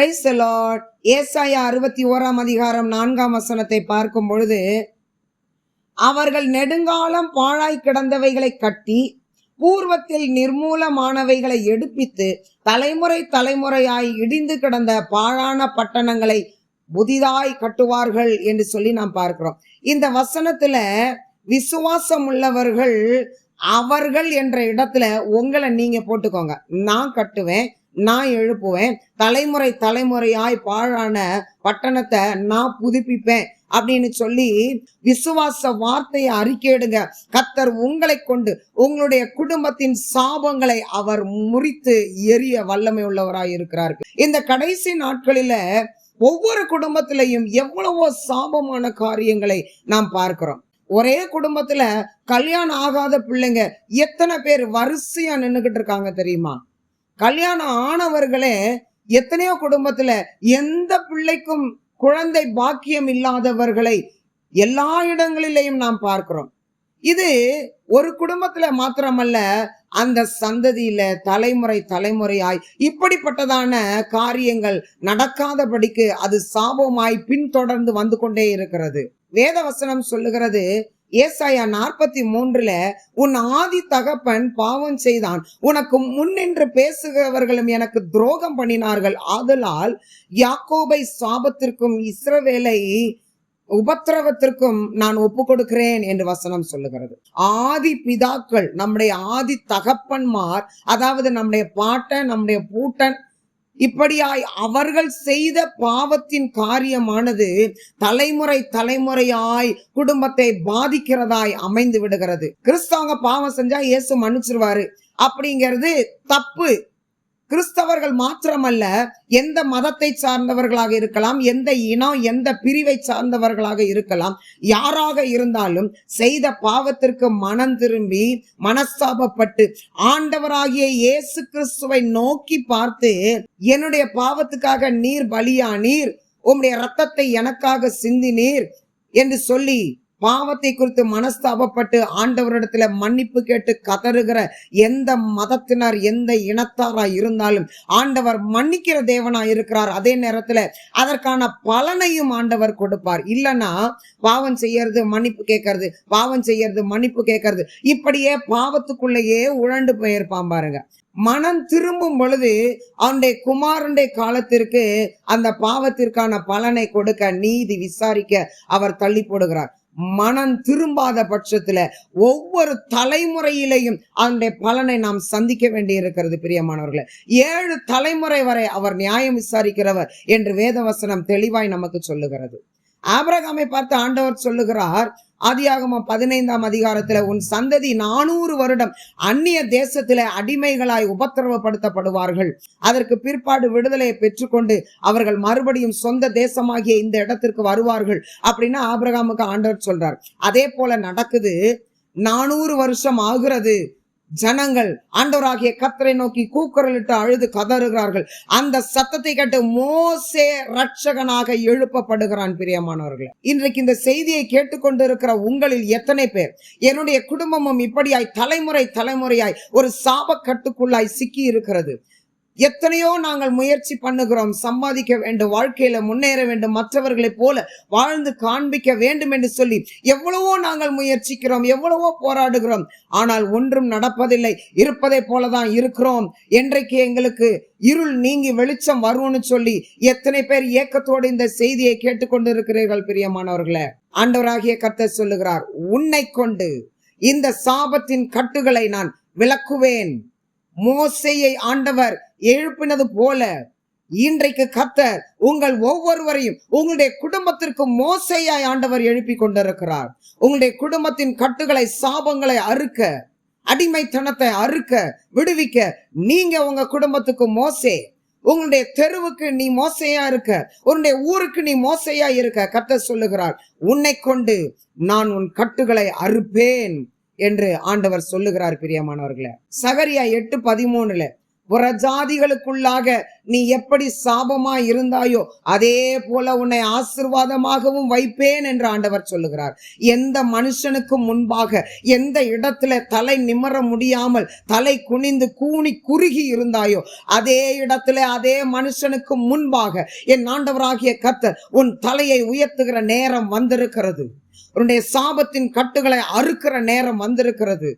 Price Lord ஏசாயா அறுபத்தி ஓராம் அதிகாரம் நான்காம் வசனத்தை பார்க்கும் பொழுது அவர்கள் நெடுங்காலம் பாழாய் கிடந்தவைகளை கட்டி பூர்வத்தில் நிர்மூலமானவைகளை எடுப்பித்து தலைமுறை தலைமுறையாய் இடிந்து கிடந்த பாழான பட்டணங்களை புதிதாய் கட்டுவார்கள் என்று சொல்லி நாம் பார்க்கிறோம். இந்த வசனத்துல விசுவாசம் உள்ளவர்கள் அவர்கள் என்ற இடத்துல உங்களை நீங்க போட்டுக்கோங்க. நான் கட்டுவேன் நான் எழுப்புவேன். தலைமுறை தலைமுறையாய் பாழான பட்டணத்தை நான் புதுப்பிப்பேன் அப்படின்னு சொல்லி விசுவாச வார்த்தையை அறிக்கையிடுங்க. கத்தர் உங்களை கொண்டு உங்களுடைய குடும்பத்தின் சாபங்களை அவர் முறித்து எரிய வல்லமை உள்ளவராய் இருக்கிறார். இந்த கடைசி நாட்களில ஒவ்வொரு குடும்பத்திலையும் எவ்வளவோ சாபமான காரியங்களை நாம் பார்க்கிறோம். ஒரே குடும்பத்துல கல்யாணம் ஆகாத பிள்ளைங்க எத்தனை பேர் வரிசையா நின்னுகிட்டு இருக்காங்க தெரியுமா? கல்யாணம் ஆனவர்களே எத்தனையோ குடும்பத்துல எந்த பிள்ளைக்கும் குழந்தை பாக்கியம் இல்லாதவர்களை எல்லா இடங்களிலையும் நாம் பார்க்கிறோம். இது ஒரு குடும்பத்துல மாத்திரமல்ல அந்த சந்ததியில தலைமுறை தலைமுறையாய் இப்படிப்பட்டதான காரியங்கள் நடக்காதபடிக்கு அது சாபமாய் பின்தொடர்ந்து வந்து கொண்டே இருக்கிறது. வேதவசனம் சொல்லுகிறது ஏசாயா நாற்பத்தி மூன்றுல உன் ஆதி தகப்பன் பாவம் செய்தான். உனக்கு முன்னின்று பேசுகிறவர்களும் எனக்கு துரோகம் பண்ணினார்கள். ஆதலால் யாக்கோபை சாபத்திற்கும் இஸ்ரவேலை உபத்திரவத்திற்கும் நான் ஒப்பு கொடுக்கிறேன் என்று வசனம் சொல்லுகிறது. ஆதி பிதாக்கள் நம்முடைய ஆதி தகப்பன்மார் அதாவது நம்முடைய பாட்டன் நம்முடைய பூட்டன் இப்படியாய் அவர்கள் செய்த பாவத்தின் காரியமானது தலைமுறை தலைமுறையாய் குடும்பத்தை பாதிக்கிறதாய் அமைந்து விடுகிறது. கிறிஸ்தவங்க பாவம் செஞ்சா இயேசு மன்னிச்சிருவாரு. அப்படிங்கிறது தப்பு. கிறிஸ்தவர்கள் மாத்திரமல்ல எந்த மதத்தை சார்ந்தவர்களாக இருக்கலாம் எந்த இனம் எந்த பிரிவை சார்ந்தவர்களாக இருக்கலாம் யாராக இருந்தாலும் செய்த பாவத்திற்கு மனம் திரும்பி மனஸ்தாபப்பட்டு ஆண்டவராகிய இயேசு கிறிஸ்துவை நோக்கி பார்த்து என்னுடைய பாவத்துக்காக நீர் பலியானீர் உம்முடைய ரத்தத்தை எனக்காக சிந்தினீர் என்று சொல்லி பாவத்தை குறித்து மனஸ்தாபப்பட்டு ஆண்டவரிடத்துல மன்னிப்பு கேட்டு கதறுகிற எந்த மதத்தினர் எந்த இனத்தாரா இருந்தாலும் ஆண்டவர் மன்னிக்கிற தேவனா இருக்கிறார். அதே நேரத்துல அதற்கான பலனையும் ஆண்டவர் கொடுப்பார். இல்லைன்னா பாவம் செய்யறது மன்னிப்பு கேட்கறது பாவம் செய்யறது மன்னிப்பு கேட்கறது இப்படியே பாவத்துக்குள்ளேயே உழண்டு போயிருப்பான் பாருங்க. மனம் திரும்பும் பொழுது அவனுடைய குமாரனுடைய காலத்திற்கு அந்த பாவத்திற்கான பலனை கொடுக்க நீதி விசாரிக்க அவர் தள்ளி போடுகிறார். மனம் திரும்பாத பட்சத்துல ஒவ்வொரு தலைமுறையிலையும் அதனுடைய பலனை நாம் சந்திக்க வேண்டி இருக்கிறது பிரியமானவர்களே. ஏழு தலைமுறை வரை அவர் நியாயம் விசாரிக்கிறவர் என்று வேதவசனம் தெளிவாய் நமக்கு சொல்லுகிறது. ஆபிரகாமை பார்த்து ஆண்டவர் சொல்லுகிறார் ஆதியாகமா பதினைந்தாம் அதிகாரத்துல உன் சந்ததி நானூறு வருடம் அந்நிய தேசத்தில அடிமைகளாய் உபத்திரவப்படுத்தப்படுவார்கள். அதற்கு பிற்பாடு விடுதலையை பெற்றுக்கொண்டு அவர்கள் மறுபடியும் சொந்த தேசமாகிய இந்த இடத்திற்கு வருவார்கள். அப்படின்னு ஆபிரகாமுக்கு ஆண்டவர் சொல்றார். அதே போல நடக்குது நானூறு வருஷம் ஆகிறது. ஜனங்கள் ஆண்டவராகிய கத்தரை நோக்கி கூக்குரலிட்டு அழுது கதறுகிறார்கள். அந்த சத்தத்தை கேட்டு மோசே ரட்சகனாக எழுப்பப்படுகிறான் பிரியமானவர்களே. இன்றைக்கு இந்த செய்தியை கேட்டுக்கொண்டிருக்கிற உங்களில் எத்தனை பேர்? என்னுடைய குடும்பமும் இப்படியாய் தலைமுறை தலைமுறையாய் ஒரு சாபக்கட்டுக்குள்ளாய் சிக்கி இருக்கிறது எத்தனையோ நாங்கள் முயற்சி பண்ணுகிறோம். சம்பாதிக்க வேண்டும் வாழ்க்கையில முன்னேற வேண்டும் மற்றவர்களைப் போல வாழ்ந்து காண்பிக்க வேண்டும் என்று சொல்லி எவ்வளவோ நாங்கள் முயற்சிக்கிறோம் எவ்வளவோ போராடுகிறோம். ஆனால் ஒன்றும் நடப்பதில்லை. இருப்பதை போலதான் இருக்கிறோம். என்றைக்கு எங்களுக்கு இருள் நீங்கி வெளிச்சம் வரும்னு சொல்லி எத்தனை பேர் ஏக்கத்தோடு இந்த செய்தியை கேட்டுக்கொண்டிருக்கிறீர்கள் பிரியமானவர்களே? ஆண்டவராகிய கர்த்தர் சொல்லுகிறார் உன்னை கொண்டு இந்த சாபத்தின் கட்டுகளை நான் விளக்குவேன். மோசையை ஆண்டவர் எழுப்பினது போல இன்றைக்கு கத்தர் உங்கள் ஒவ்வொருவரையும் உங்களுடைய குடும்பத்திற்கு மோசையாய் ஆண்டவர் எழுப்பி கொண்டிருக்கிறார். உங்களுடைய குடும்பத்தின் கட்டுகளை சாபங்களை அறுக்க அடிமைத்தனத்தை அறுக்க விடுவிக்க நீங்க உங்க குடும்பத்துக்கு மோசே. உங்களுடைய தெருவுக்கு நீ மோசையா இருக்க உன்னுடைய ஊருக்கு நீ மோசையா இருக்க கத்த சொல்லுகிறார். உன்னை கொண்டு நான் உன் கட்டுகளை அறுப்பேன் என்று ஆண்டவர் சொல்லுகிறார் பிரியமானவர்களை. சகரியா எட்டு பதிமூணுல புறஜாதிகளுக்குள்ளாக நீ எப்படி சாபமா இருந்தாயோ அதே போல உன்னை ஆசிர்வாதமாகவும் வைப்பேன் என்று ஆண்டவர் சொல்லுகிறார். எந்த மனுஷனுக்கு முன்பாக எந்த இடத்துல தலை நிமர முடியாமல் தலை குனிந்து கூனி குறுகி இருந்தாயோ அதே இடத்துல அதே மனுஷனுக்கு முன்பாக என் ஆண்டவராகிய கர்த்தர் உன் தலையை உயர்த்துகிற நேரம் வந்திருக்கிறது. உன்னுடைய சாபத்தின் கட்டுகளை அறுக்கிற நேரம் வந்திருக்கிறது.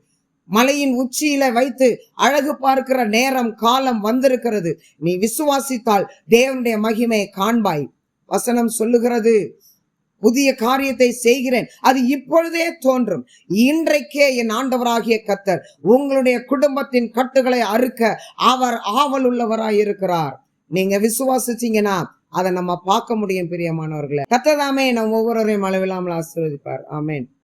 மலையின் உச்சியில வைத்து அழகு பார்க்கிற நேரம் காலம் வந்திருக்கிறது. நீ விசுவாசித்தால் தேவனுடைய மகிமையை காண்பாய். வசனம் சொல்லுகிறது புதிய காரியத்தை செய்கிறேன். அது இப்பொழுதே தோன்றும். இன்றைக்கே என் ஆண்டவராகிய கத்தர் உங்களுடைய குடும்பத்தின் கட்டுகளை அறுக்க அவர் ஆவல் உள்ளவராய் இருக்கிறார் நீங்க விசுவாசிச்சீங்கன்னா அதை நம்ம பார்க்க முடியும் பிரியமானவர்களை. கத்ததாமே நம்ம ஒவ்வொருவரையும் அளவில்லாமல் ஆசீர்வதிப்பார். ஆமேன்.